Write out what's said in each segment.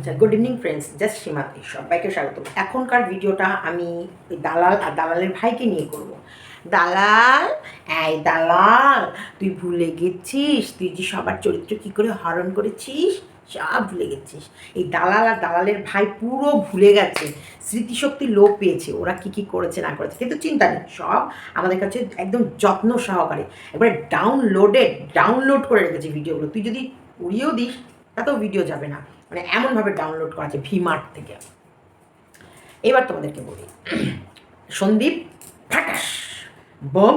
আচ্ছা good evening friends just সীমাতি। সবাইকে স্বাগত এখনকার ভিডিওটা আমি ওই দালাল আর দালালের ভাইকে নিয়ে করব। দালাল, এই দালাল, তুই ভুলে গেছিস? তুই যে সবার চরিত্র কী করে হরণ করেছিস? সব ভুলে গেছিস। এই দালাল আর দালালের ভাই পুরো ভুলে গেছে। স্মৃতিশক্তি লোপ পেয়েছে। ওরা কি কি করেছে, না করেছে, কিন্তু চিন্তা নেই। সব আমাদের কাছে একদম যত্ন সহকারে এবারে ডাউনলোডেড ডাউনলোড করে রেখেছে ভিডিওগুলো। তুই যদি উড়িয়েও দিস, তাতেও ভিডিও যাবে না। মানে এমনভাবে ডাউনলোড করা আছে ভিমার্ট থেকে। এবার তোমাদেরকে বলি। সন্দীপ ফাটাস বম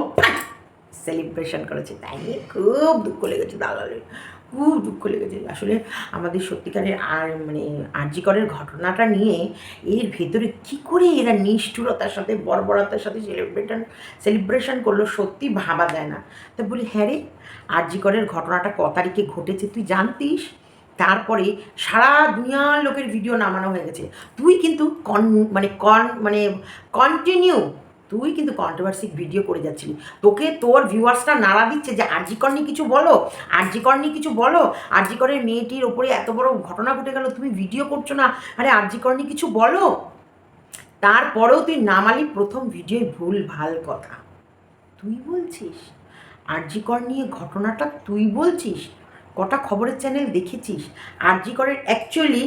সেলিব্রেশন করেছে, তাই নিয়ে খুব দুঃখ লেগেছে দালালের। খুব দুঃখ লেগেছে। আসলে আমাদের সত্যিকারের আর মানে আর্যিকরের ঘটনাটা নিয়ে এর ভেতরে কি করে এরা নিষ্ঠুরতার সাথে, বর্বরতার সাথে সেলিব্রেশন সেলিব্রেশন করল সত্যি ভাবা যায় না। তা বলি হ্যাঁ রে, আর্যিকরের ঘটনাটা ক তারিখে ঘটেছে তুই জানতিস? তারপরে সারা দুনিয়ার লোকের ভিডিও নামানো হয়ে গেছে। তুই কিন্তু কন মানে কন মানে কন্টিনিউ তুই কিন্তু কন্ট্রোভার্সি ভিডিও করে যাচ্ছিলি। তোকে তোর ভিউয়ার্সরা নাড়া দিচ্ছে যে, আরজিকর কিছু বলো, আরজিকর কিছু বলো। আরজিকরের মেয়েটির ওপরে এত বড় ঘটনা ঘটে গেল, তুমি ভিডিও করছ না। আরে আরজিকর কিছু বলো। তারপরেও তুই নামালি প্রথম ভিডিওয় ভুল, ভালো কথা। তুই বলছিস? আরজিকর নিয়ে ঘটনাটা তুই বলছিস? কটা খবরের চ্যানেল দেখেছিস? আর জি করের অ্যাকচুয়ালি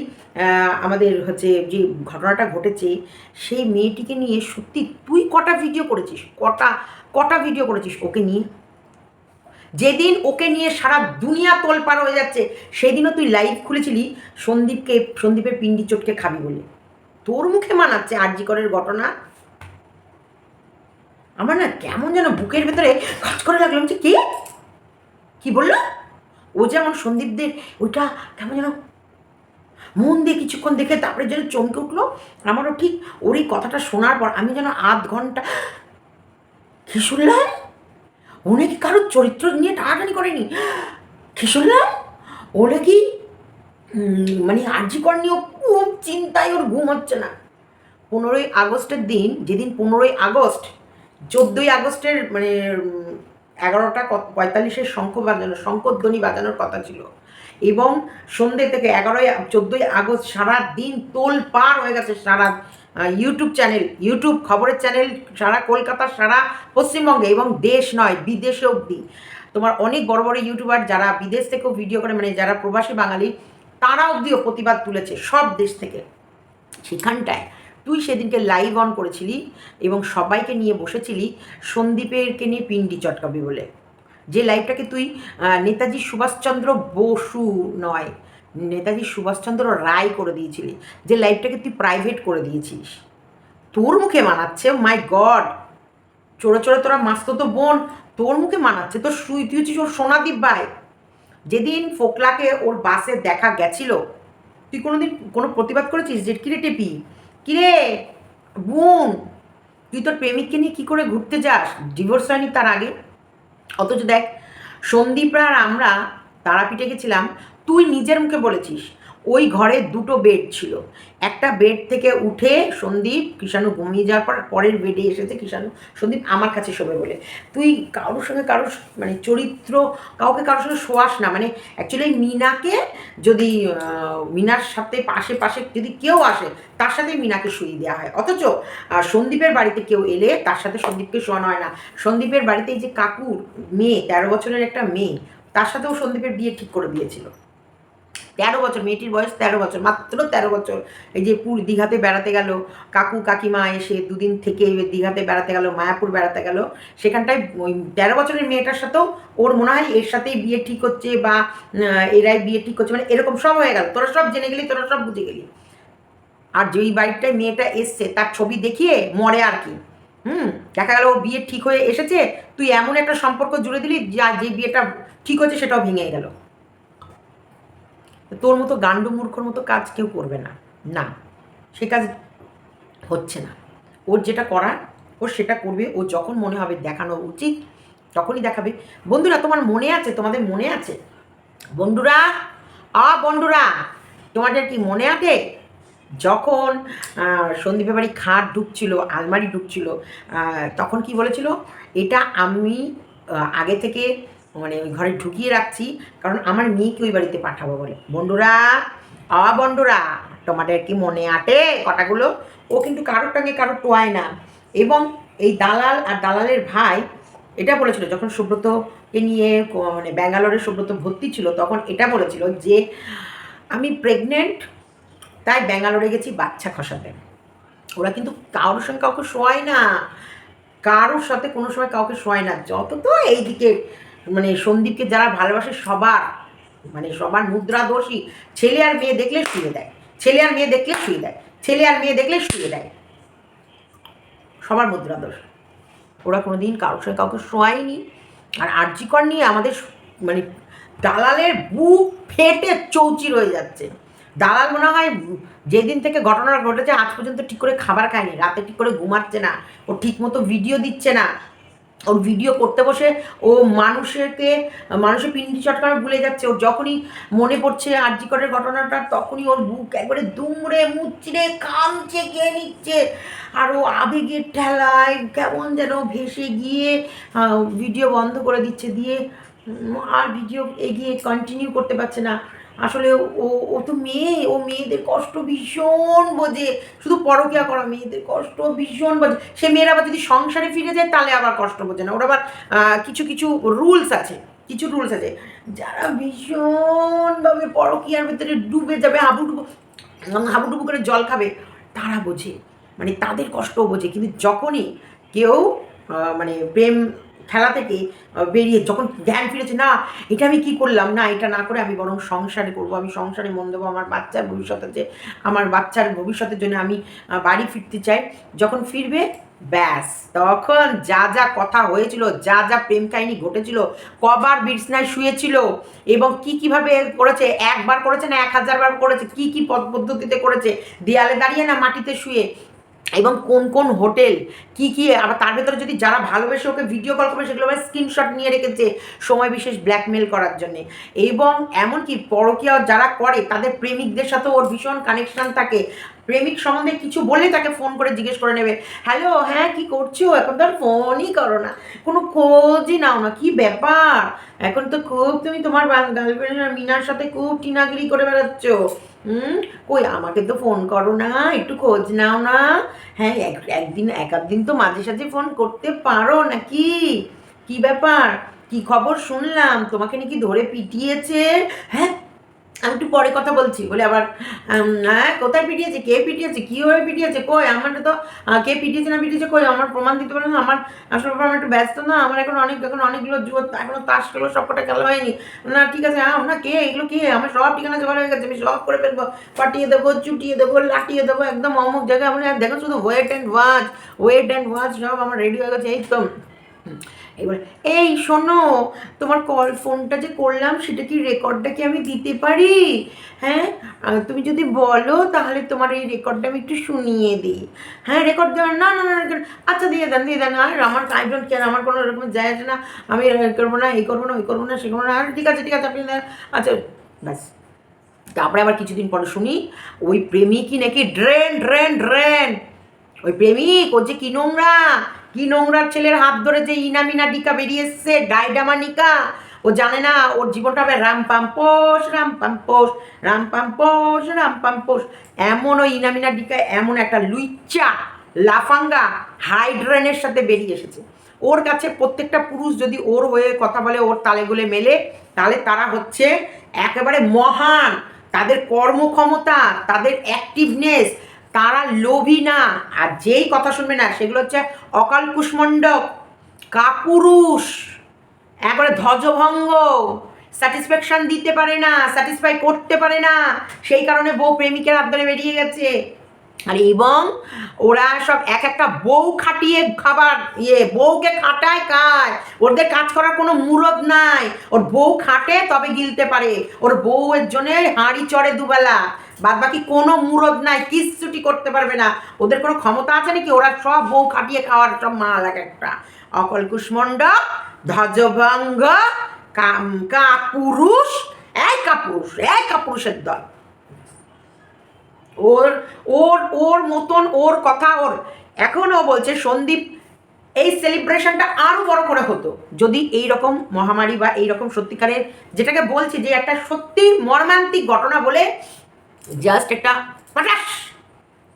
আমাদের হচ্ছে যে ঘটনাটা ঘটেছে, সেই মেয়েটিকে নিয়ে সত্যি তুই কটা ভিডিও করেছিস? কটা কটা ভিডিও করেছিস ওকে নিয়ে? যেদিন ওকে নিয়ে সারা দুনিয়া তোলপাড় হয়ে যাচ্ছে, সেদিনও তুই লাইভ খুলেছিলি সন্দীপকে, সন্দীপের পিন্ডি চটকে খাবি বলে। তোর মুখে মানাচ্ছে আরজিকরের ঘটনা? আমার না কেমন যেন বুকের ভেতরে কাজ করে লাগলাম যে কে? কি বলল? ও যেমন সন্দীপদের ওইটা কেমন যেন মন দিয়ে কিছুক্ষণ দেখে তারপরে যেন চমকে উঠল। আমারও ঠিক ওর এই কথাটা শোনার পর আমি যেন আধ ঘণ্টা কি শুনলাম ও নাকি কারোর চরিত্র নিয়ে টানাটানি করেনি? কি শুনলাম ও নাকি মানে আর্যিকর নিয়েও খুব চিন্তায় ওর ঘুম হচ্ছে না। পনেরোই আগস্টের দিন, যেদিন পনেরোই আগস্ট, চোদ্দোই আগস্টের মানে এগারোটা পঁয়তাল্লিশের শঙ্খ বাজানো, শঙ্করধ্বনি বাজানোর কথা ছিল। এবং সন্ধ্যে থেকে এগারোই, চোদ্দোই আগস্ট সারা দিন তোল পার হয়ে গেছে সারা ইউটিউব চ্যানেল ইউটিউব খবরের চ্যানেল সারা কলকাতা, সারা পশ্চিমবঙ্গে এবং দেশ নয়, বিদেশে অবধি। তোমার অনেক বড় বড় ইউটিউবার যারা বিদেশ থেকেও ভিডিও করে মানে যারা প্রবাসী বাঙালি, তারা অবধিও প্রতিবাদ তুলেছে সব দেশ থেকে। সেখানটায় তুই সেদিনকে লাইভ অন করেছিলি এবং সবাইকে নিয়ে বসেছিলি সন্দীপেরকে নিয়ে পিন্ডি চটকাবি বলে। যে লাইভটাকে তুই নেতাজি সুভাষচন্দ্র বসু নয়, নেতাজি সুভাষচন্দ্র রায় করে দিয়েছিলি। যে লাইভটাকে তুই প্রাইভেট করে দিয়েছিস। তোর মুখে মানাচ্ছে মাই গড চোরে চোরে তোরা মাস্ত তো বোন, তোর মুখে মানাচ্ছে, তোর সুই, তুই হচ্ছিস ওর সোনাদীপ ভাই। যেদিন ফোকলাকে ওর বাসে দেখা গেছিল, তুই কোনোদিন কোনো প্রতিবাদ করেছিস যে, কিরে টেপি কিরে? বোন, তুই তোর প্রেমিককে নিয়ে কী করে ঘুরতে যাস? ডিভোর্স হয়নি তার আগে। অথচ দেখ সন্দীপরা আর আমরা তারাপীঠে গেছিলাম, তুই নিজের মুখে বলেছিস। ওই ঘরে দুটো বেড ছিল। একটা বেড থেকে উঠে সন্দীপ, কৃষাণু ঘুমিয়ে যাওয়ার পর, পরের বেডে এসেছে কৃষাণু। সন্দীপ, আমার কাছে শোবে বলে। তুই কারোর সঙ্গে কারোর মানে চরিত্র, কাউকে কারোর সঙ্গে শোয়াস না। মানে অ্যাকচুয়ালি মিনাকে যদি মিনার সাথে পাশে পাশে যদি কেউ আসে, তার সাথে মিনাকে শুয়ে দেওয়া হয়। অথচ সন্দীপের বাড়িতে কেউ এলে তার সাথে সন্দীপকে শোয়ানো হয় না। সন্দীপের বাড়িতে এই যে কাকুর মেয়ে, তেরো বছরের একটা মেয়ে, তার সাথেও সন্দীপের বিয়ে ঠিক করে দিয়েছিল। তেরো বছর, মেয়েটির বয়স তেরো বছর, মাত্র তেরো বছর। এই যে পুর দীঘাতে বেড়াতে গেল, কাকু কাকিমা এসে দুদিন থেকে দীঘাতে বেড়াতে গেল, মায়াপুর বেড়াতে গেল, সেখানটায় ওই তেরো বছরের মেয়েটার সাথেও ওর মনে হয় এর সাথেই বিয়ে ঠিক হচ্ছে বা এরাই বিয়ে ঠিক হচ্ছে মানে এরকম সব হয়ে গেল। তোরা সব জেনে গেলি, তোরা সব বুঝে গেলি। আর যেই বাড়িটায় মেয়েটা এসছে, তার ছবি দেখিয়ে মরে আর কি। হুম, দেখা গেল ও বিয়ে ঠিক হয়ে এসেছে, তুই এমন একটা সম্পর্ক জুড়ে দিলি, যা যে বিয়েটা ঠিক হচ্ছে সেটাও ভেঙে গেল। তোর মতো গান্ডু মূর্খর মতো কাজ কেউ করবে না। না, সে কাজ হচ্ছে না। ওর যেটা করার, ও সেটা করবে। ও যখন মনে হবে দেখানো উচিত, তখনই দেখাবে। বন্ধুরা, তোমার মনে আছে? তোমাদের মনে আছে? বন্ধুরা, আ বন্ধুরা, তোমাদের কি মনে আছে? যখন সন্দীপের বাড়ি খাট ঢুকছিল, আলমারি ঢুকছিল তখন কি বলেছিল? এটা আমি আগে থেকে মানে ওই ঘরে ঢুকিয়ে রাখছি, কারণ আমার মেয়েকে ওই বাড়িতে পাঠাবো বলে। বন্ধুরা, আ বন্ধুরা, তোমাদের কি মনে আটে কটাগুলো ও কিন্তু কারোর টাঙে কারোর টোয়ায় না। এবং এই দালাল আর দালালের ভাই এটা বলেছিল, যখন সুব্রতকে নিয়ে মানে ব্যাঙ্গালোরে সুব্রত ভর্তি ছিল, তখন এটা বলেছিল যে, আমি প্রেগনেন্ট তাই ব্যাঙ্গালোরে গেছি বাচ্চা খসাতে। ওরা কিন্তু কারোর সঙ্গে কাউকে শোয়ায় না। কারোর সাথে কোনো সময় কাউকে শোয়ায় না। যত তো এইদিকে মানে সন্দীপকে যারা ভালোবাসে সবার মানে সবার মুদ্রা দোষী, ছেলে আর মেয়ে দেখলে শুয়ে দেয়, ছেলে আর মেয়ে দেখলে শুয়ে দেয়, ছেলে আর মেয়ে দেখলে শুয়ে দেয়। সবার মুদ্রা দোষ। ওরা কোনো দিন কারোর সঙ্গে কাউকে শোয়ায়নি। আর আর্যিকর নিয়ে আমাদের মানে দালালের বুক ফেটে চৌচির হয়ে যাচ্ছে। দালাল মনে হয় যেদিন থেকে ঘটনা ঘটেছে আজ পর্যন্ত ঠিক করে খাবার খায়নি, রাতে ঠিক করে ঘুমাচ্ছে না, ও ঠিক মতো ভিডিও দিচ্ছে না ওর ভিডিও করতে বসে ও মানুষকে, মানুষের পিন্ডি চটকানো ভুলে যাচ্ছে। ওর যখনই মনে পড়ছে আর্যিকরের ঘটনাটা, তখনই ওর বুক একবারে দুমড়ে মুচড়ে কামচে গিয়ে নিচ্ছে। আর ও আবেগের ঠেলায় কেমন যেন ভেসে গিয়ে ভিডিও বন্ধ করে দিচ্ছে। দিয়ে আর ভিডিও এগিয়ে কন্টিনিউ করতে পারছে না। আসলে ও ও তো মেয়ে, ও মেয়েদের কষ্ট ভীষণ বোঝে। শুধু পরকিয়া করা, মেয়েদের কষ্ট ভীষণ বোঝে। সে মেয়েরা আবার যদি সংসারে ফিরে যায়, তাহলে আবার কষ্ট বোঝে না। ওর আবার কিছু কিছু রুলস আছে। কিছু রুলস আছে। যারা ভীষণভাবে পরকিয়ার ভেতরে ডুবে যাবে, হাবুডুবু হাবুডুবু করে জল খাবে, তারা বোঝে। মানে তাদের কষ্টও বোঝে। কিন্তু যখনই কেউ মানে প্রেম খেলা থেকে বেরিয়ে যখন জ্ঞান ফিরেছে, না, এটা আমি কি করলাম? না, এটা না করে আমি বরং সংসারে করব। আমি সংসারে মন দেবো। আমার বাচ্চার ভবিষ্যৎ আছে। আমার বাচ্চার ভবিষ্যতের জন্য আমি বাড়ি ফিরতে চাই। যখন ফিরবে, ব্যাস, তখন যা যা কথা হয়েছিল, যা যা প্রেম কাহিনী ঘটেছিল, কবার বিছনায় শুয়েছিল এবং কি কীভাবে করেছে, একবার করেছে না এক হাজার বার করেছে, কি কি পদ পদ্ধতিতে করেছে, দেয়ালে দাঁড়িয়ে না মাটিতে শুয়ে এবং কোন কোন হোটেল কি কি আবার তার ভেতরে যদি যারা ভালোবেসে ওকে ভিডিও কল করবে, সেগুলো আবার স্ক্রিনশট নিয়ে রেখেছে সময় বিশেষ ব্ল্যাকমেল করার জন্যে। এবং এমনকি পরকীয়া যারা করে, তাদের প্রেমিকদের সাথেও ওর ভীষণ কানেকশন থাকে। প্রেমিক সম্বন্ধে কিছু বলে তাকে ফোন করে জিজ্ঞেস করে নেবে হ্যালো হ্যাঁ কি করছ? এখন তো আর ফোনই করো না। কোনো খোঁজই নাও না, কি ব্যাপার? এখন তো খুব তুমি তোমার গার্লফ্রেন্ড মিনার সাথে খুব টিনাগিরি করে বেড়াচ্ছ। হুম? কই, আমাকে তো ফোন করো না, একটু খোঁজ নাও না। হ্যাঁ এক, একদিন, এক দিন তো মাঝে সাঝে ফোন করতে পারো নাকি? কি ব্যাপার? কি খবর শুনলাম? তোমাকে নাকি ধরে পিটিয়েছে? হ্যাঁ আমি একটু পরে কথা বলছি, বলে আবার হ্যাঁ কোথায় পিটিয়েছে, কে পিটিয়েছে, কীভাবে পিটিয়েছে, কই আমার তো কে পিটিয়েছে না পিটিয়েছে, কই, আমার প্রমাণ দিতে পারে না, আমার আসলে ব্যাপার আমি একটু ব্যস্ত না, আমার এখন অনেক, এখন অনেকগুলো জুয়ো, এখনও তাস খেলো সবকটা খেলা হয়নি। না, ঠিক আছে হ্যাঁ না, কে, এগুলো কে, আমার সব ঠিকানা জোগাড় হয়ে গেছে, আমি সব করে ফেলব, পাঠিয়ে দেবো, চুটিয়ে দেবো লাটিয়ে দেবো, একদম অমুক জায়গায় আমি দেখো শুধু wait and watch wait and watch সব আমার রেডি হয়ে গেছে, এই তো। এবার, এই, শোনো, তোমার কল ফোনটা যে করলাম, সেটা কি রেকর্ডটা কি আমি দিতে পারি হ্যাঁ তুমি যদি বলো, তাহলে তোমার এই রেকর্ডটা আমি একটু শুনিয়ে দিই হ্যাঁ রেকর্ড দেওয়ার, না না না আচ্ছা দিয়ে দেন দিয়ে দেন, আর আমার আই কেয়ার আমার কোনো এরকম যায় আসে না, আমি করব না এই করব না, ওই করব না, সে করব না, আর ঠিক আছে ঠিক আছে, আপনি। আচ্ছা ব্যাস তারপরে আবার কিছুদিন পরে শুনি, ওই প্রেমিকই নাকি ড্রেন ড্রেন ড্রেন, ওই প্রেমিক, ও যে কি নোংরা কি নোংরার ছেলের হাত ধরে যে ইনামিনা ডিকা বেরিয়ে এসছে? ডাইডামা নিকা ও জানে না, ওর জীবনটা হবে রাম পাম্পোস রাম পাম্পোস এমন ওই ইনামিনা ডিকা এমন একটা লুইচা লাফাঙ্গা, হাইড্রেনের সাথে বেরিয়ে এসেছে। ওর কাছে প্রত্যেকটা পুরুষ যদি ওর হয়ে কথা বলে, ওর তালেগুলে মেলে, তাহলে তারা হচ্ছে একেবারে মহান। তাদের কর্মক্ষমতা, তাদের অ্যাক্টিভনেস তারা লোভী না, আর যেই কথা শুনবে না, সেগুলো হচ্ছে অকাল কুষ্মণ্ডক, কাপুরুষ, একবারে ধ্বজভঙ্গ স্যাটিসফ্যাকশন দিতে পারে না স্যাটিসফাই করতে পারে না, সেই কারণে বউ প্রেমিকের ধরে বেরিয়ে গেছে। আর এবং ওরা সব এক একটা বউ খাটিয়ে খাবার ইয়ে বউকে খাটায় খায় ওদের কাজ করার কোনো মুরদ নাই। ওর বউ খাটে তবে গিলতে পারে। ওর বউয়ের জন্যে হাঁড়ি চড়ে দুবেলা। বাদ বাকি কোনো মুরদ নাই কিচ্ছুটি করতে পারবে না। ওদের কোনো ক্ষমতা আছে নাকি? ওরা সব বউ খাটিয়ে খাওয়ার সব মাল এক একটা। অকল কুষ্মণ্ড ধ্বজভঙ্গ কাপুরুষ, এক কাপুরুষ, এক কাপুরুষের দল। ওর ওর ওর মতন ওর কথা ওর। এখনও বলছে, সন্দীপ, এই সেলিব্রেশনটা আরও বড় করে হতো। যদি এই রকম মহামারী বা এই রকম সত্যিকারের যেটাকে বলছি যে একটা সত্যি মর্মান্তিক ঘটনা বলে জাস্ট একটা ফাটাস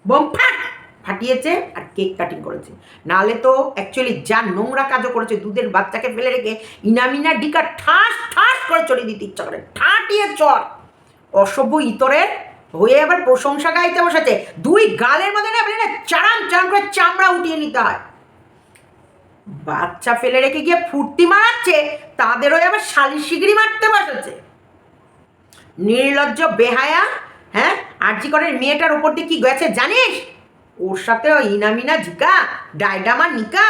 বোম ফাট, ফাটিয়েছে আর কেক কাটিং করেছে। নাহলে তো অ্যাকচুয়ালি যা নোংরা কাজও করেছে, দুধের বাচ্চাকে ফেলে রেখে ইনামিনা ডিকা ঠাস ঠাস করে চড়িয়ে দিতে ইচ্ছা করে। ঠাটিয়ে চর অসভ্য ইতরের হয়ে আবার প্রশংসা গাইতে বসেছে। দুই গালের মধ্যে না চারাম চারাম করে চামড়া উঠিয়ে নিতে হয়। বাচ্চা ফেলে রেখে গিয়ে ফুর্তি মারাচ্ছে, তাদেরও আবার শালি শিগড়ি মারতে বসেছে। নির্লজ্জ বেহায়া হ্যাঁ? আরজি করের মেয়েটার উপর দিয়ে কি গেছে জানিস? ওর সাথে ইনামিনা ঝিকা, ডায়ডামা নিকা।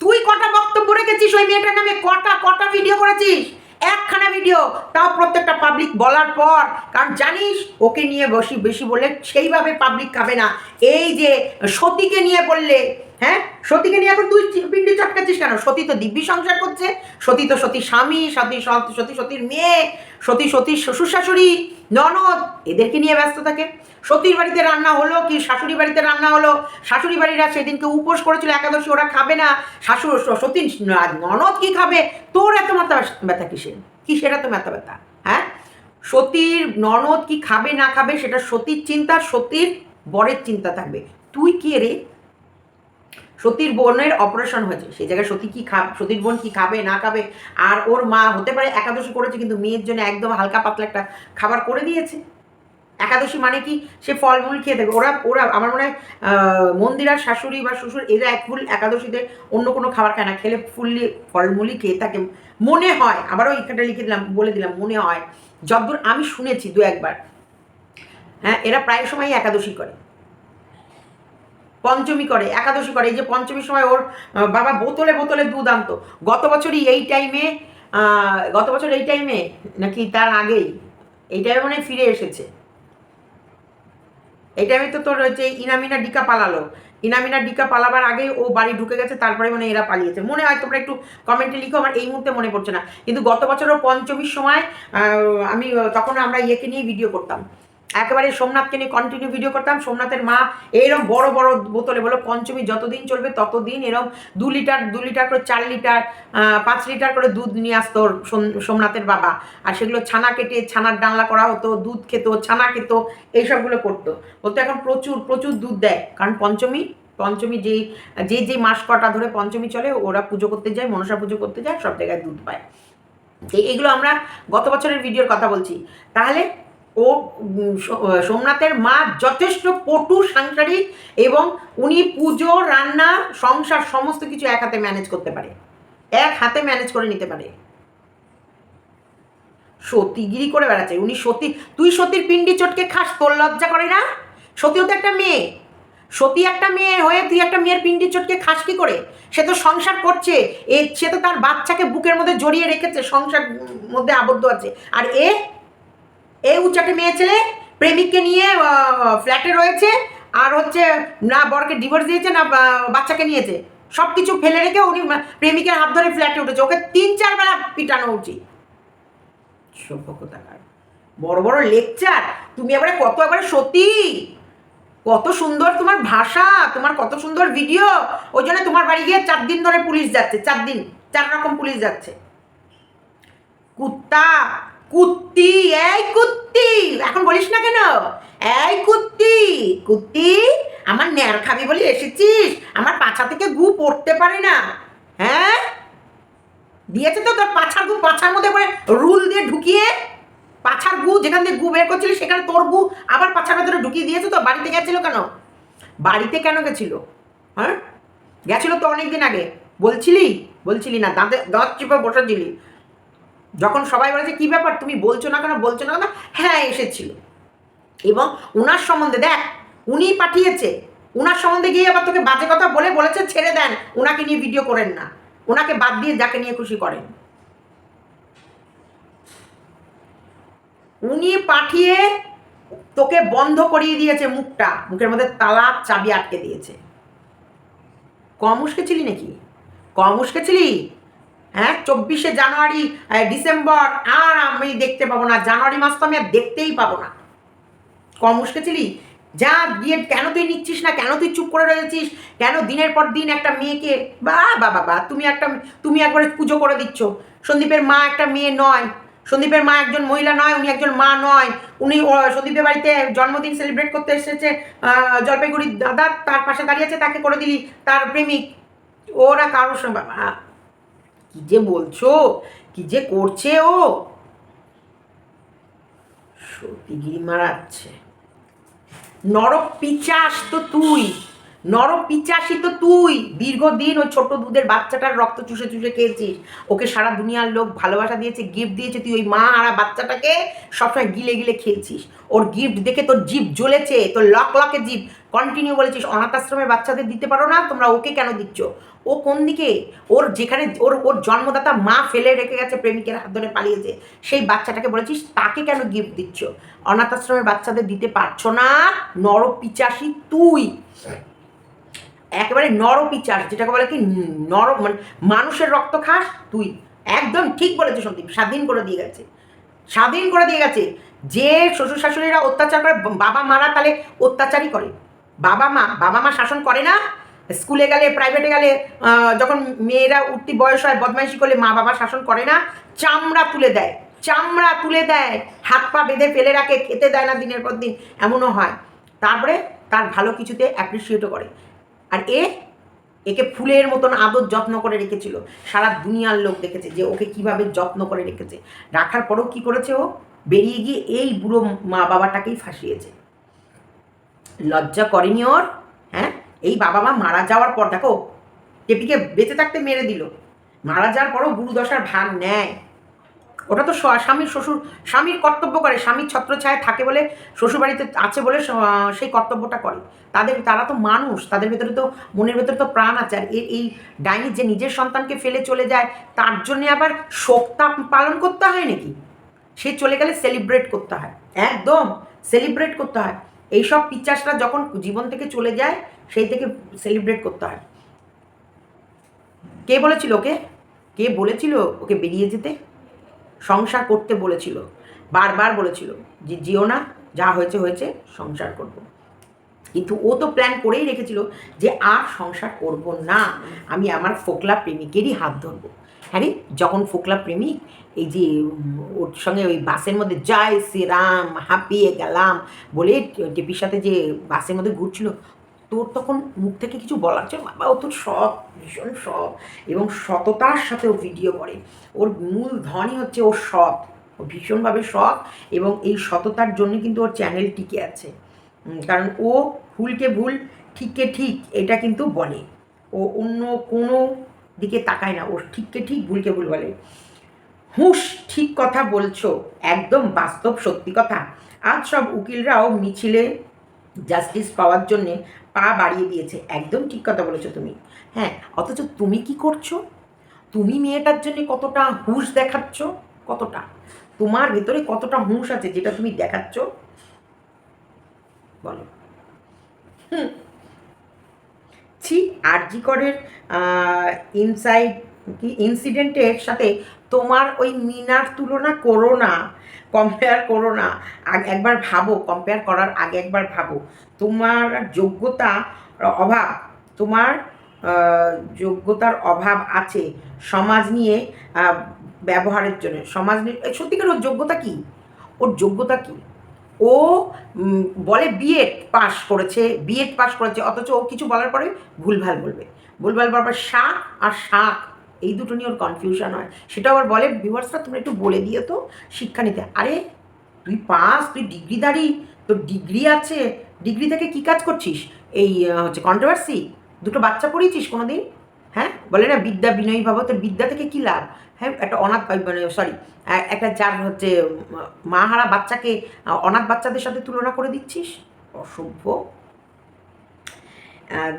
তুই কটা বক্তব্য রেখেছিস ওই মেয়েটার নামে? কটা কটা ভিডিও করেছিস? একখানা ভিডিও তাও প্রত্যেকটা পাবলিক বলার পর। কারণ জানিস, ওকে নিয়ে বসি বেশি বললে সেইভাবে পাবলিক খাবে না। এই যে সতীকে নিয়ে বললে হ্যাঁ? সতীকে নিয়ে এখন তুই পিন্ডি চটকাচ্ছিস কেন? সতী তো দিব্যি সংসার করছে, সতী তো সতী স্বামী, সতী সতী সতী সতীর মেয়ে, সতী সতীর শ্বশুর শাশুড়ি ননদ, এদেরকে নিয়ে ব্যস্ত থাকে। সতীর বাড়িতে রান্না হলো কি? শাশুড়ি বাড়িতে রান্না হলো। শাশুড়ি বাড়িরা সেদিনকে উপোস করেছিল, একাদশী ওরা খাবে না। শাশুড় সতী ননদ কি খাবে? তোর এত মাথা ব্যথা কিসের? কিসের এত মাথা ব্যথা? হ্যাঁ? সতীর ননদ কি খাবে না খাবে সেটা সতীর চিন্তা, সতীর বরের চিন্তা থাকবে। তুই কে রে? সতীর বোনের অপারেশন হয়েছে। সেই জায়গায় সতী কি খা সতীর বোন কি খাবে, না খাবে, আর ওর মা হতে পারে একাদশী করেছে, কিন্তু মেয়ের জন্য একদম হালকা পাতলা একটা খাবার করে দিয়েছে। একাদশী মানে কি? সে ফলমূল খেয়ে দেবে। ওরা ওরা আমার মনে হয় মন্দিরার শাশুড়ি বা শ্বশুর এরা এক ফুল একাদশীতে অন্য কোনো খাবার খায় না। খেলে ফুললি, ফলমূলই খেয়ে থাকে। মনে হয়, আবারও এখানটা লিখে দিলাম, বলে দিলাম, মনে হয়, যতদূর আমি শুনেছি দু একবার হ্যাঁ এরা প্রায় সময়ই একাদশী করে। পঞ্চমী করে, একাদশী করে। এই যে পঞ্চমীর সময় ওর বাবা বোতলে বোতলে দুধ আনতো। গত বছরই এই টাইমে গত বছর এই টাইমে নাকি তার আগেই, এই টাইমে মানে ফিরে এসেছে। এই টাইমে তো তোর হচ্ছে ইনামিনা ডিকা পালালো। ইনামিনা ডিকা পালাবার আগে ও বাড়ি ঢুকে গেছে, তারপরে মানে এরা পালিয়েছে। মনে হয় তোমরা একটু কমেন্টে লিখো, আমার এই মুহূর্তে মনে পড়ছে না। কিন্তু গত বছরও পঞ্চমীর সময় আমি, তখন আমরা ইয়েকে নিয়ে ভিডিও করতাম। একেবারে সোমনাথকে নিয়ে কন্টিনিউ ভিডিও করতাম। সোমনাথের মা এইরকম বড় বড় বোতলে বলো, পঞ্চমী যতদিন চলবে ততদিন এরকম দু লিটার দু লিটার করে চার লিটার পাঁচ লিটার করে দুধ নিয়ে আসতো সোম- সোমনাথের বাবা। আর সেগুলো ছানা কেটে, ছানার ডালনা করা হতো, দুধ খেত, ছানা খেত এইসবগুলো করতো। বলতো এখন প্রচুর প্রচুর দুধ দেয়। কারণ পঞ্চমী পঞ্চমী যেই, যে যে মাস কটা ধরে পঞ্চমী চলে, ওরা পুজো করতে যায়, মনসা পুজো করতে যায়, সব জায়গায় দুধ পায়। এই- এগুলো আমরা গত বছরের ভিডিওর কথা বলছি। তাহলে ও সোমনাথের মা যথেষ্ট পটু, সাংসারিক এবং উনি পুজো, রান্না, সংসার সমস্ত কিছু এক হাতে ম্যানেজ করতে পারে। এক হাতে ম্যানেজ করে নিতে পারে। সতীগিরি করে বেড়াচ্ছে। উনি সতী, তুই সতীর পিন্ডি চটকে খাস, তোর লজ্জা করে না? সতীও তো একটা মেয়ে। সতী একটা মেয়ে হয়ে তুই একটা মেয়ের পিন্ডি চটকে খাস কি করে? সে তো সংসার করছে। এ, সে তো তার বাচ্চাকে বুকের মধ্যে জড়িয়ে রেখেছে, সংসার মধ্যে আবদ্ধ আছে। আর এ এ উচ্চাটে মেয়ে ছেলে প্রেমিককে নিয়ে ফ্ল্যাটে রয়েছে, আর হচ্ছে না বরকে ডিভোর্স দিয়েছে, না বাচ্চাকে নিয়েছে। সব কিছু ফেলে রেখে উনি প্রেমিকের হাত ধরে ফ্ল্যাটে উঠেছে। ওকে তিন চার বেলা পিটানো উচিত। সভ্য বড় বড় লেকচার তুমি এবারে কত এবারে সত্যি কত সুন্দর তোমার ভাষা, তোমার কত সুন্দর ভিডিও ওই জন্য তোমার বাড়ি গিয়ে চার দিন ধরে পুলিশ যাচ্ছে, চার দিন, চার রকম পুলিশ যাচ্ছে। কুত্তা কুত্তি, এই কুত্তি, এখন বলিস না কেন? এই কুত্তি কুত্তি, আমার ন্যার খাবি বলে এসেছিস? আমার পাছা থেকে গু পড়তে পারে না। হ্যাঁ? দিয়েছে তো তোর পাছার গু, পাছার মধ্যে করে রুল দিয়ে ঢুকিয়ে। পাছার গু, যেখান থেকে গু বের করছিলি, সেখানে তোর গু আবার পাছার ভেতরে ঢুকিয়ে দিয়েছে তো? বাড়িতে গেছিল কেন? বাড়িতে কেন গেছিল? হ্যাঁ? গেছিল তো অনেকদিন আগে। বলছিলি? বলছিলি না, দাঁতে, দাঁত চিপে বসেছিলি। যখন সবাই বলেছে কী ব্যাপার? তুমি বলছো না কেন? বলছো না কেন? হ্যাঁ এসেছিল। এবং উনার সম্বন্ধে, দেখ উনি পাঠিয়েছে। উনার সম্বন্ধে গিয়ে আবার তোকে বাজে কথা বলে বলেছে, ছেড়ে দেন। ওনাকে নিয়ে ভিডিও করেন না। ওনাকে বাদ দিয়ে যাকে নিয়ে খুশি করেন। উনি পাঠিয়ে তোকে বন্ধ করিয়ে দিয়েছে মুখটা। মুখের মধ্যে তালা চাবি আটকে দিয়েছে। কম উস্কেছিলি নাকি? কম উস্কেছিলি হ্যাঁ চব্বিশে জানুয়ারি ডিসেম্বর, আর আমি দেখতে পাবো না। জানুয়ারি মাস তো আমি আর দেখতেই পাবো না। কম উস্কেছিলি যা গিয়ে কেন তুই নিচ্ছিস না? কেন তুই চুপ করে রয়েছিস? কেন দিনের পর দিন একটা মেয়েকে বা বা বাবা তুমি একটা, তুমি একবারে পুজো করে দিচ্ছ? সন্দীপের মা একটা মেয়ে নয়। সন্দীপের মা একজন মহিলা নয়, উনি একজন মা নয়। উনি সন্দীপের বাড়িতে জন্মদিন সেলিব্রেট করতে এসেছে জলপাইগুড়ির দাদা, তার পাশে দাঁড়িয়েছে তাকে করে দিলি, তার প্রেমিক। ওরা কারোর সঙ্গে কি যে বলছো? কি যে করছে ও? সত্যি গিরি মারাচ্ছে। নরক পিচাস তো তুই। নরক পিচাসই তো তুই। দীর্ঘদিন ওই ছোট দুধের বাচ্চাটার রক্ত চুষে চুষে খেয়েছিস। ওকে সারা দুনিয়ার লোক ভালোবাসা দিয়েছে গিফট দিয়েছে, তুই ওই মা আর বাচ্চাটাকে সবসময় গিলে গিলে খেয়েছিস। ওর গিফট দেখে তোর জিভ জ্বলেছে, তোর লক লকে জিভ। কন্টিনিউ বলেছিস অনাথ আশ্রমের বাচ্চাদের দিতে পারো না, তোমরা ওকে কেন দিচ্ছ? ও কোন দিকে? ওর যেখানে, ওর ওর জন্মদাতা মা ফেলে রেখে গেছে, প্রেমিকের হাত ধরে পালিয়েছে। সেই বাচ্চাটাকে বলেছিস, তাকে কেন গিফট দিচ্ছ? অনাথ আশ্রমের বাচ্চাদের দিতে পারছ না নর পিচাসি তুই। একেবারে নর পিচাস যেটাকে বলে কি, নর মানে মানুষের রক্ত খাস, তুই একদম ঠিক বলেছে সন্দীপ, স্বাধীন করে দিয়ে গেছে। স্বাধীন করে দিয়ে গেছে। যে শ্বশুর শাশুড়িরা অত্যাচার করে, বাবা মারা তাহলে অত্যাচারই করে। বাবা মা বাবা মা শাসন করে না। স্কুলে গেলে প্রাইভেটে গেলে যখন মেয়েরা উঠতি বয়স হয়, বদমাইশি করলে মা বাবা শাসন করে না। চামড়া তুলে দেয়, চামড়া তুলে দেয়। হাত পা বেঁধে ফেলে রাখে, খেতে দেয় না দিনের পর দিন, এমনও হয়। তারপরে তার ভালো কিছুতে অ্যাপ্রিসিয়েটও করে। আর এ, একে ফুলের মতন আদর যত্ন করে রেখেছিল। সারা দুনিয়ার লোক দেখেছে যে ওকে কীভাবে যত্ন করে রেখেছে। রাখার পরেও কি করেছে ও? বেরিয়ে গিয়ে এই বুড়ো মা বাবাটাকেই ফাঁসিয়েছে। লজ্জা করেনি ওর হ্যাঁ? এই বাবা মা মারা যাওয়ার পর, দেখো, টেপিকে বেঁচে থাকতে মেরে দিল। মারা যাওয়ার পরও গুরু দশার ভাগ নেয়। ওটা তো স্বামীর শ্বশুর, স্বামীর কর্তব্য করে, স্বামীর ছত্রছায়া থাকে বলে শ্বশুরবাড়িতে আছে বলে সেই কর্তব্যটা করে। তাদের, তারা তো মানুষ, তাদের ভেতরে তো, মনের ভেতরে তো প্রাণ আছে। আর এই ডাইনি যে নিজের সন্তানকে ফেলে চলে যায়, তার জন্যে আবার শোকটা পালন করতে হয় নাকি? সে চলে গেলে সেলিব্রেট করতে হয়। একদম সেলিব্রেট করতে হয়। এইসব পিচাসরা যখন জীবন থেকে চলে যায়, সেই থেকে সেলিব্রেট করতে হয়। কে বলেছিল ওকে? কে বলেছিল ওকে বেরিয়ে যেতে? সংসার করতে বলেছিল, বারবার বলেছিল যে জিও না, যা হয়েছে হয়েছে, সংসার করব। কিন্তু ও তো প্ল্যান করেই রেখেছিল যে আর সংসার করব না। আমি আমার ফোকলা প্রেমিকেরই হাত ধরবো। হ্যাঁ যখন ফোকলা প্রেমিক, এই যে ওর সঙ্গে ওই বাসের মধ্যে জয় শ্রীরাম, হাঁপিয়ে গেলাম বলে টেপির সাথে যে বাসের মধ্যে ঘুরছিল তোর তখন মুখ থেকে কিছু বলার ছিল বাবা, ও তোর সৎ ভীষণ সৎ এবং সততার সাথে ও ভিডিও করে। ওর মূল ধনই হচ্ছে ওর সৎ। ও ভীষণভাবে সৎ এবং এই সততার জন্য কিন্তু ওর চ্যানেল টিকে আছে। কারণ ও ভুলকে ভুল, ঠিককে ঠিক এটা কিন্তু বলে। ও অন্য কোনো দিকে তাকায় না, ও ঠিককে ঠিক, ভুলকে ভুল বলে। হুঁশ, ঠিক কথা বলছো, একদম বাস্তব সত্যি কথা। আজ সব উকিলরাও মিছিলে জাস্টিস পাওয়ার জন্যে পা বাড়িয়ে দিয়েছে। একদম ঠিক কথা বলেছ তুমি। হ্যাঁ অথচ তুমি কি করছ? তুমি মেয়েটার জন্য কতটা হুঁশ দেখাচ্ছ? কতটা? তোমার ভেতরে কতটা হুঁশ আছে যেটা তুমি দেখাচ্ছ? বলো। হুম। ছি আরজি করের ইনসাইড, কি ইনসিডেন্টের সাথে তোমার ওই মিনার তুলনা করো না। কম্পেয়ার করো না। একবার ভাবো কম্পেয়ার করার আগে একবার ভাবো। তোমার যোগ্যতা অভাব, তোমার যোগ্যতার অভাব আছে সমাজ নিয়ে ব্যবহারের জন্য। সমাজ নিয়ে সত্যিকার ওর যোগ্যতা কী? ওর যোগ্যতা কী? ও বলে বিএড পাস করেছে বিএড পাস করেছে, অথচ ও কিছু বলার পরে ভুলভাল বলবে। ভুলভাল বলার পর শাক আর শাক এই দুটো নিয়ে ওর কনফিউশন হয়। সেটা আবার বলে ভিউয়ার্সরা তোমরা একটু বলে দিও তো শিক্ষা নিতে। আরে, তুই পাস, তুই ডিগ্রিধারী, তোর ডিগ্রি আছে, ডিগ্রি থেকে কি কাজ করছিস? এই হচ্ছে কন্ট্রোভার্সি দুটো বাচ্চা পড়িয়েছিস কোনো দিন হ্যাঁ বলে না, বিদ্যা বিনয়ী ভাব, তোর বিদ্যা থেকে কী লাভ? হ্যাঁ একটা অনাথ মানে সরি একটা যার হচ্ছে মাহারা বাচ্চাকে অনাথ বাচ্চাদের সাথে তুলনা করে দিচ্ছিস? অসভ্য।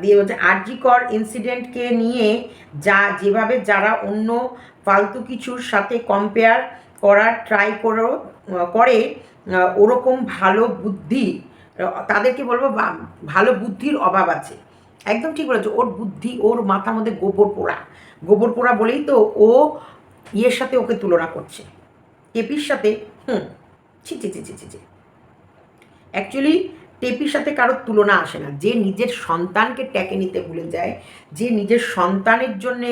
দিয়ে বলছে, আরজিকর ইনসিডেন্টকে নিয়ে যা, যেভাবে যারা অন্য ফালতু কিছুর সাথে কম্পেয়ার করার ট্রাই করো করে ওরকম ভালো বুদ্ধি, তাদেরকে বলব ভালো বুদ্ধির অভাব আছে। একদম ঠিক বলেছ, ওর বুদ্ধি, ওর মাথার মধ্যে গোবর পোড়া। গোবর পোড়া বলেই তো ও ইয়ের সাথে ওকে তুলনা করছে। কেপির সাথে, হুম, ছি ছি ছি ছি ছি অ্যাকচুয়ালি টেপির সাথে কারোর তুলনা আসে না। যে নিজের সন্তানকে ট্যাকে নিতে ভুলে যায়, যে নিজের সন্তানের জন্যে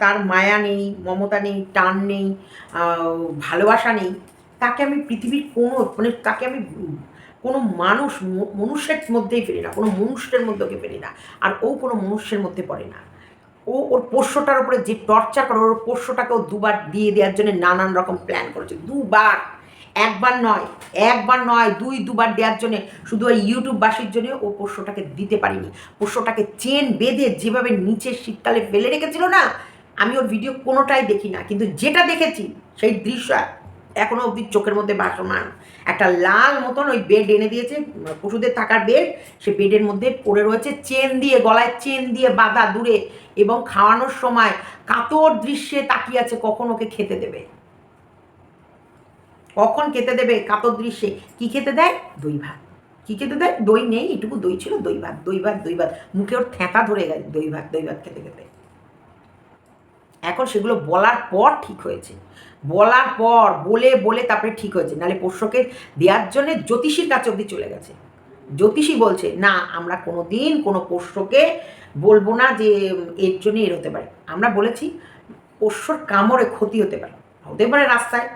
তার মায়া নেই, মমতা নেই, টান নেই ভালোবাসা নেই, তাকে আমি পৃথিবীর কোনো মানে তাকে আমি কোনো মানুষ, মনুষ্যের মধ্যেই ফেলি না, কোনো মনুষ্যের মধ্যে ওকে ফেলি না। আর ও কোনো মনুষ্যের মধ্যে পড়ে না। ও, ওর পোষ্যটার উপরে যে টর্চার করে, ওর পোষ্যটাকে ও দুবার দিয়ে দেওয়ার জন্য নানান রকম প্ল্যান করেছে। দুবার। একবার নয় একবার নয়, দুই, দুবার দেওয়ার জন্য শুধু ওই ইউটিউববাসীর জন্য ও পোষ্যটাকে দিতে পারিনি। পোষ্যটাকে চেন বেঁধে যেভাবে নিচের শীতকালে ফেলে রেখেছিল না, আমি ওর ভিডিও কোনোটাই দেখি না। কিন্তু যেটা দেখেছি, সেই দৃশ্য এখনও অবধি চোখের মধ্যে ভাসমান। একটা লাল মতন ওই বেড এনে দিয়েছে, পশুদের থাকার বেড, সে বেডের মধ্যে পড়ে রয়েছে, চেন দিয়ে, গলায় চেন দিয়ে বাঁধা দূরে এবং খাওয়ানোর সময় কাতর দৃশ্যে তাকিয়ে আছে, কখন ওকে খেতে দেবে। কখন খেতে দেবে কাতর দৃশ্যে? কি খেতে দেয়? দই ভাত। কি খেতে দেয়? দই নেই, এটুকু দই ছিল, দই ভাত দই ভাত দই ভাত। মুখে ওর থ্যাঁতা ধরে গেছে দই ভাত দই ভাত খেতে খেতে। এখন সেগুলো বলার পর ঠিক হয়েছে। বলার পর, বলে বলে তারপরে ঠিক হয়েছে। নাহলে পোষ্যকে দেওয়ার জন্যে জ্যোতিষীর কাছে অবধি চলে গেছে। জ্যোতিষী বলছে, না, আমরা কোনো দিন কোনো পোষ্যকে বলব না যে, এর জন্য এর হতে পারে। আমরা বলেছি, পোষ্যর কামড়ে ক্ষতি হতে পারে। হতে পারে রাস্তায়।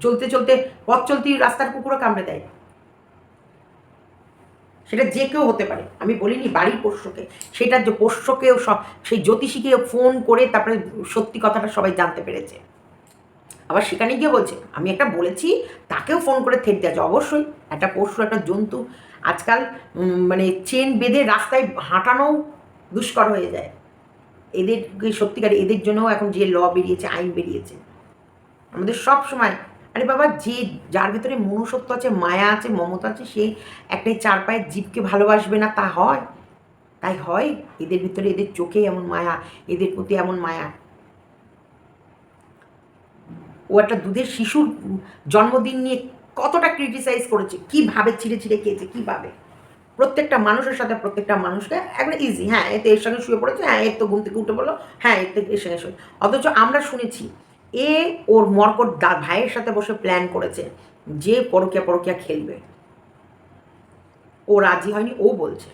চলতে চলতে পথ চলতি রাস্তার কুকুরও কামড়ে দেয়। সেটা যে কেউ হতে পারে। আমি বলিনি বাড়ির পোষ্যকে। সেটা যে পোষ্যকেও সব, সেই জ্যোতিষীকেও ফোন করে তারপরে সত্যি কথাটা সবাই জানতে পেরেছে। আবার সেখানে গিয়ে বলছে, আমি একটা বলেছি, তাকেও ফোন করে থেট দেওয়া যায়। অবশ্যই, একটা পশু একটা জন্তু, আজকাল মানে চেন বেঁধে রাস্তায় হাঁটানোও দুষ্কর হয়ে যায়। এদেরকে সত্যিকার এদের জন্যও এখন যে ল বেরিয়েছে, আইন বেরিয়েছে। আমাদের সব সময় আরে বাবা, যে যার ভিতরে মনুষ্যত্ব আছে, মায়া আছে, মমতা আছে সেই একটাই চার পায়ের জীবকে ভালোবাসবে না, তা হয়। তাই হয়। এদের ভিতরে এদের চোখে এমন মায়া, এদের প্রতি এমন মায়া। ও একটা দুধের শিশুর জন্মদিন নিয়ে কতটা ক্রিটিসাইজ করেছে কীভাবে ছিঁড়ে ছিঁড়ে খেয়েছে কীভাবে প্রত্যেকটা মানুষের সাথে প্রত্যেকটা মানুষকে একবার ইজি হ্যাঁ এতে এর সঙ্গে শুয়ে পড়েছে হ্যাঁ এর তো ঘুম থেকে উঠে বলল হ্যাঁ এর থেকে এর সঙ্গে শুয়ে অথচ আমরা শুনেছি এ ওর মর্কট দা ভাইয়ের সাথে বসে প্ল্যান করেছে। যে পরকিয়া পরকিয়া খেলবে। ও রাজি হয়নি, ও বলছে।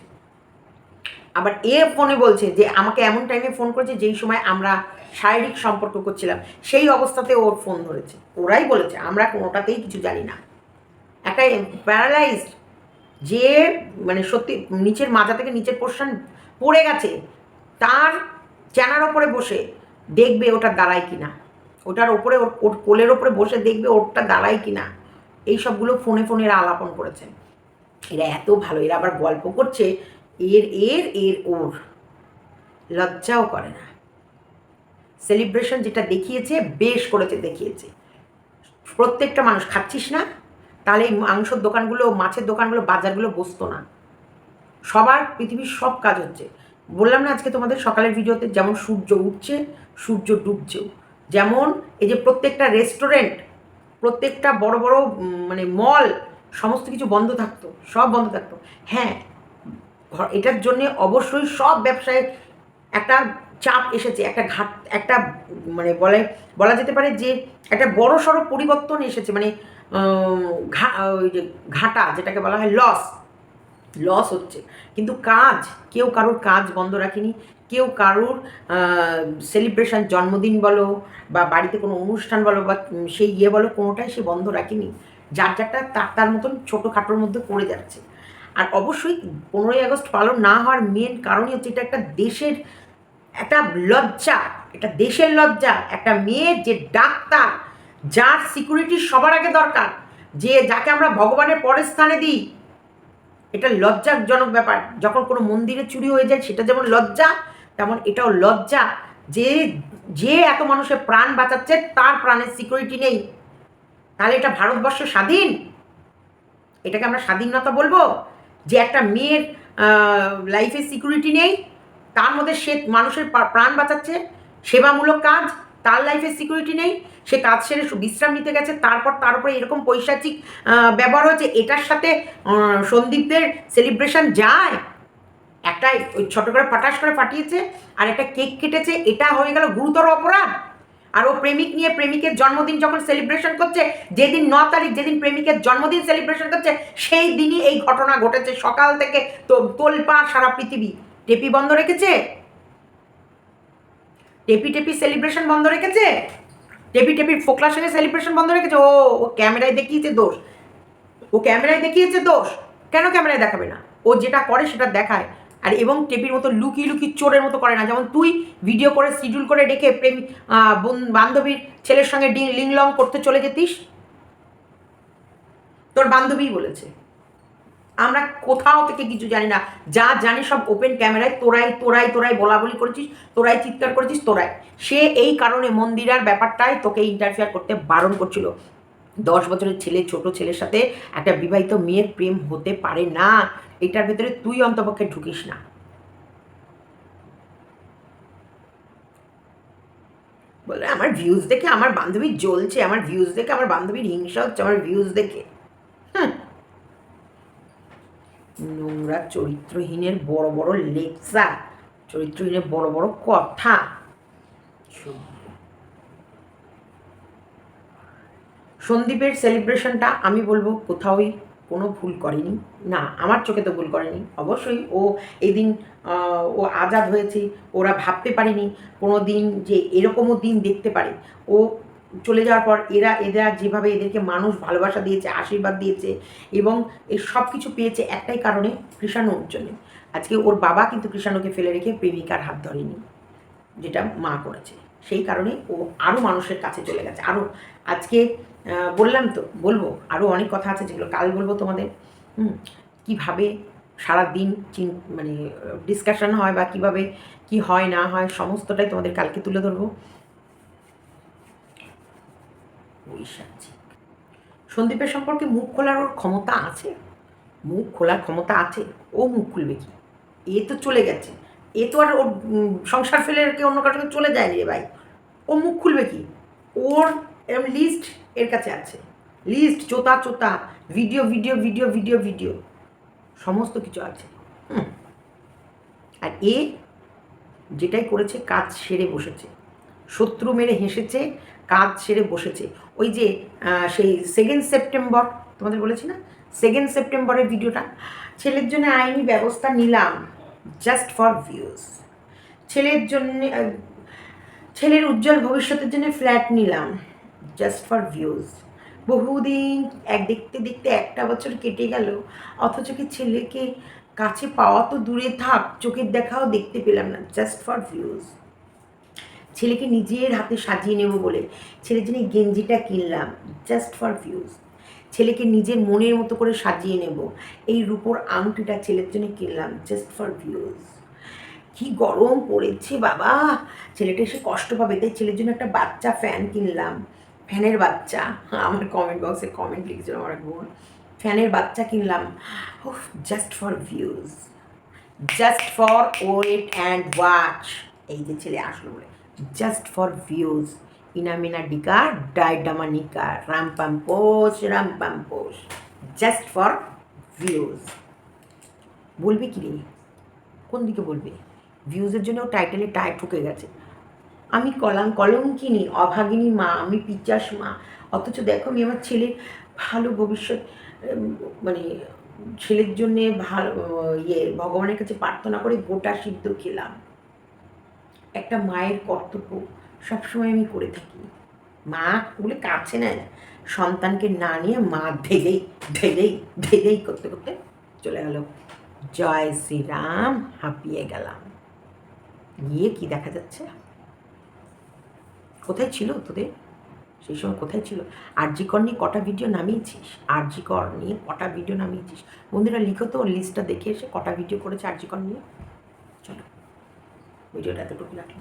আবার এ ফোনে বলছে যে, আমাকে এমন টাইমে ফোন করেছে যেই সময় আমরা শারীরিক সম্পর্ক করছিলাম। সেই অবস্থাতে ওর ফোন ধরেছে। ওরাই বলেছে, আমরা কোনোটাতেই কিছু জানি না। একটা প্যারালাইজড যে মানে সত্যি নিচের মাথা থেকে নিচের পোর্শন পড়ে গেছে, তার চেনার ওপরে বসে দেখবে ওটা দাঁড়ায় কিনা। ওটার ওপরে, ওর কোলের ওপরে বসে দেখবে ওরটা দাঁড়ায় কিনা। এই সবগুলো ফোনে ফোনে এরা আলাপন করেছেন এরা এত ভালো, এরা আবার গল্প করছে, এর এর এর, ওর। লজ্জাও করে না। সেলিব্রেশন যেটা দেখিয়েছে, বেশ করেছে দেখিয়েছে। প্রত্যেকটা মানুষ খাচ্ছিস না, তাহলে এই মাংসর দোকানগুলো, মাছের দোকানগুলো, বাজারগুলো বসতো না। সবার, পৃথিবীর সব কাজ হচ্ছে। বললাম না আজকে তোমাদের সকালের ভিডিওতে যেমন সূর্য উঠছে, সূর্য ডুবছেও যেমন এই যে প্রত্যেকটা রেস্টুরেন্ট প্রত্যেকটা বড় বড় মানে মল সমস্ত কিছু বন্ধ থাকতো, সব বন্ধ থাকতো। হ্যাঁ এটার জন্যে অবশ্যই সব ব্যবসায় একটা চাপ এসেছে, একটা ঘাট, একটা মানে বলে, বলা যেতে পারে যে একটা বড় সড়ো পরিবর্তন এসেছে মানে ঘা, ওই যে ঘাটা, যেটাকে বলা হয় লস লস হচ্ছে। কিন্তু কাজ, কেউ কারোর কাজ বন্ধ রাখেনি কেউ কারোর সেলিব্রেশন জন্মদিন বলো বা বাড়িতে কোনো অনুষ্ঠান বলো বা সেই ইয়ে বলো, কোনোটাই সে বন্ধ রাখেনি। যার যারটা তার তার মতন ছোটোখাটোর মধ্যে করে যাচ্ছে। আর অবশ্যই পনেরোই আগস্ট পালন না হওয়ার মেন কারণই হচ্ছে এটা একটা দেশের, একটা লজ্জা এটা দেশের লজ্জা, একটা মেয়ে যে ডাক্তার, যার সিকিউরিটি সবার আগে দরকার, যে যাকে আমরা ভগবানের পরের স্থানে দিই, এটা লজ্জাজনক ব্যাপার। যখন কোনো মন্দিরে চুরি হয়ে যায়, সেটা যেমন লজ্জা তেমন এটাও লজ্জা যে যে এত মানুষের প্রাণ বাঁচাচ্ছে, তার প্রাণের সিকিউরিটি নেই। তাহলে এটা ভারতবর্ষ স্বাধীন? এটাকে আমরা স্বাধীনতা বলব? যে একটা মেয়ের লাইফের সিকিউরিটি নেই, তার মধ্যে সে মানুষের প্রাণ বাঁচাচ্ছে, সেবামূলক কাজ, তার লাইফের সিকিউরিটি নেই, সে কাজ সেরে বিশ্রাম নিতে গেছে, তারপর তার উপরে এরকম পৈশাচিক ব্যবহার হয়েছে, এটার সাথে সন্দীপদের সেলিব্রেশন যায়। একটা ওই ছোট করে ফাটাস করে ফাটিয়েছে, আর একটা কেক কেটেছে, এটা হয়ে গেল গুরুতর অপরাধ। আর ও প্রেমিক নিয়ে প্রেমিকের জন্মদিন যখন সেলিব্রেশন করছে, যেদিন ন তারিখ যেদিন প্রেমিকের জন্মদিন সেলিব্রেশন করছে, সেই দিনই এই ঘটনা ঘটেছে। সকাল থেকে তো তোলপাড় সারা পৃথিবী। টেপি বন্ধ রেখেছে? টেপি টেপি সেলিব্রেশন বন্ধ রেখেছে? টেপি টেপির ফোকলার সঙ্গে সেলিব্রেশন বন্ধ রেখেছে? ও ও ক্যামেরায় দেখিয়েছে দোষ। ও ক্যামেরায় দেখিয়েছে দোষ। কেন ক্যামেরায় দেখাবে না? ও যেটা করে সেটা দেখায়। আর এবং টেপির মতো লুকিয়ে লুকিয়ে চোরের মতো করে না। যেমন তুই ভিডিও করে শিডিউল করে ডেকে প্রেম বান্ধবীর ছেলের সঙ্গে লিংলং করতে চলে যেতিস? তোর বান্ধবীই বলেছে। আমরা কোথাও থেকে কিছু জানি না। যা জানি সব ওপেন ক্যামেরায় তোরাই তোরাই তোরাই বলা বলি করেছিস, তোরাই চিৎকার করেছিস, তোরাই। সে এই কারণে মন্দিরার ব্যাপারটাই তোকে ইন্টারফেয়ার করতে বারণ করছিল। দশ বছরের ছেলে, ছোট ছেলের সাথে একটা বিবাহিত মেয়ের প্রেম হতে পারে না, এটার ভেতরে তুই অন্তপক্ষে ঢুকিস না। বলে আমার ভিউজ দেখে আমার বান্ধবী জ্বলছে, আমার ভিউজ দেখে আমার বান্ধবীর হিংসা হচ্ছে, আমার ভিউজ দেখে। নোংরা চরিত্রহীনের বড় বড় লেকচার, চরিত্রহীনের বড় বড় কথা। সন্দীপের সেলিব্রেশনটা আমি বলব কোথাওই কোনো ভুল করেনি। না আমার চোখে তো ভুল করেনি। অবশ্যই ও এদিন আহ, ও আজাদ হয়েছে ওরা ভাবতে পারেনি কোনো দিন যে এরকমও দিন দেখতে পারে। ও চলে যাওয়ার পর এরা এরা যেভাবে এদেরকে মানুষ ভালোবাসা দিয়েছে আশীর্বাদ দিয়েছে এবং এই সব কিছু পেয়েছে একটাই কারণে কৃষাণুর জন্য আজকে ওর বাবা কিন্তু কৃষাণুকে ফেলে রেখে প্রেমিকার হাত ধরেনি যেটা মা করেছে। সেই কারণে ও আরও মানুষের কাছে চলে গেছে। আরও আজকে বললাম তো, বলব। আরও অনেক কথা আছে যেগুলো কাল বলব তোমাদের। হুম, কীভাবে সারাদিন চিন মানে ডিসকাশন হয় বা কীভাবে কি হয়, না হয়, সমস্তটাই তোমাদের কালকে তুলে ধরবো। সন্দীপের সম্পর্কে মুখ খোলার ওর ক্ষমতা আছে? মুখ খোলার ক্ষমতা আছে? ও মুখ খুলবে কি? এ তো চলে গেছে। এ তো আর ওর সংসার ফেলে রেখে অন্য কারোর চলে যায়নি রে ভাই। ও মুখ খুলবে কি? ওর এরম লিস্ট এর কাছে আছে। লিস্ট চোতা চোতা video video video video video সমস্ত কিছু আছে। আর এ যেটাই করেছে, কাজ সেরে বসেছে। শত্রু মেরে হেসেছে, কাজ সেরে বসেছে। ওই যে সেই সেকেন্ড সেপ্টেম্বর তোমাদের বলেছি না? সেকেন্ড সেপ্টেম্বরের ভিডিওটা ছেলের জন্য আইনি ব্যবস্থা নিলাম জাস্ট ফর ভিউজ ছেলের জন্য ছেলের উজ্জ্বল ভবিষ্যতের জন্য ফ্ল্যাট নিলাম। জাস্ট ফর ভিউজ বহুদিন এক দেখতে দেখতে একটা বছর কেটে গেল, অথচ কি ছেলেকে কাছে পাওয়া তো দূরে থাক, চোখের দেখাও দেখতে পেলাম না জাস্ট ফর ভিউজ ছেলেকে নিজের হাতে সাজিয়ে নেব বলে ছেলের জন্য গেঞ্জিটা কিনলাম জাস্ট ফর ভিউজ ছেলেকে নিজের মনের মতো করে সাজিয়ে নেব, এই রূপোর আংটিটা ছেলের জন্য কিনলাম জাস্ট ফর ভিউজ কি গরম পড়েছে বাবা! ছেলেটা এসে কষ্ট পাবে, তাই ছেলের জন্য একটা বাচ্চা ফ্যান কিনলাম। ফ্যানের বাচ্চা। আমার কমেন্ট বক্সে কমেন্ট লিখছিল আমার এক বোন ফ্যানের বাচ্চা কিনলাম just for views just for wait and watch এই যে ছেলে আসলো বলে জাস্ট ফর ভিউজ ইনামিনা ডিকা, ডাইডামানিকা রাম পাম্পোস রাম পাম্পোস জাস্ট ফর ভিউজ বলবে কি রে? কোন দিকে বলবে? ভিউজের জন্য টাইটেলে টাই ঠুকে গেছে। আমি কলাম, কলঙ্কিনী, অভাগিনী মা, আমি পিচাস মা। অথচ দেখো আমি আমার ছেলের ভালো ভবিষ্যৎ মানে ছেলের জন্যে ভালো ইয়ে ভগবানের কাছে প্রার্থনা করে গোটা সিদ্ধ খেলাম। একটা মায়ের কর্তব্য সবসময় আমি করে থাকি। মা বলে কাছে নেয় না। সন্তানকে না নিয়ে মা ভেগেই ভেগেই ভেগেই করতে করতে চলে গেল। জয় শ্রীরাম, হাঁপিয়ে গেলাম। গিয়ে কি দেখা যাচ্ছে? কোথায় ছিল তোদের? সেই সময় কোথায় ছিল? আরজি কর নিয়ে কটা ভিডিও নামিয়েছিস? আরজি কর নিয়ে কটা ভিডিও নামিয়েছিস? বন্ধুরা, লিখো তো লিস্টটা দেখে এসে কটা ভিডিও করেছে আরজি কর নিয়ে। চলো ভিডিওটা এতটুকু লাগল।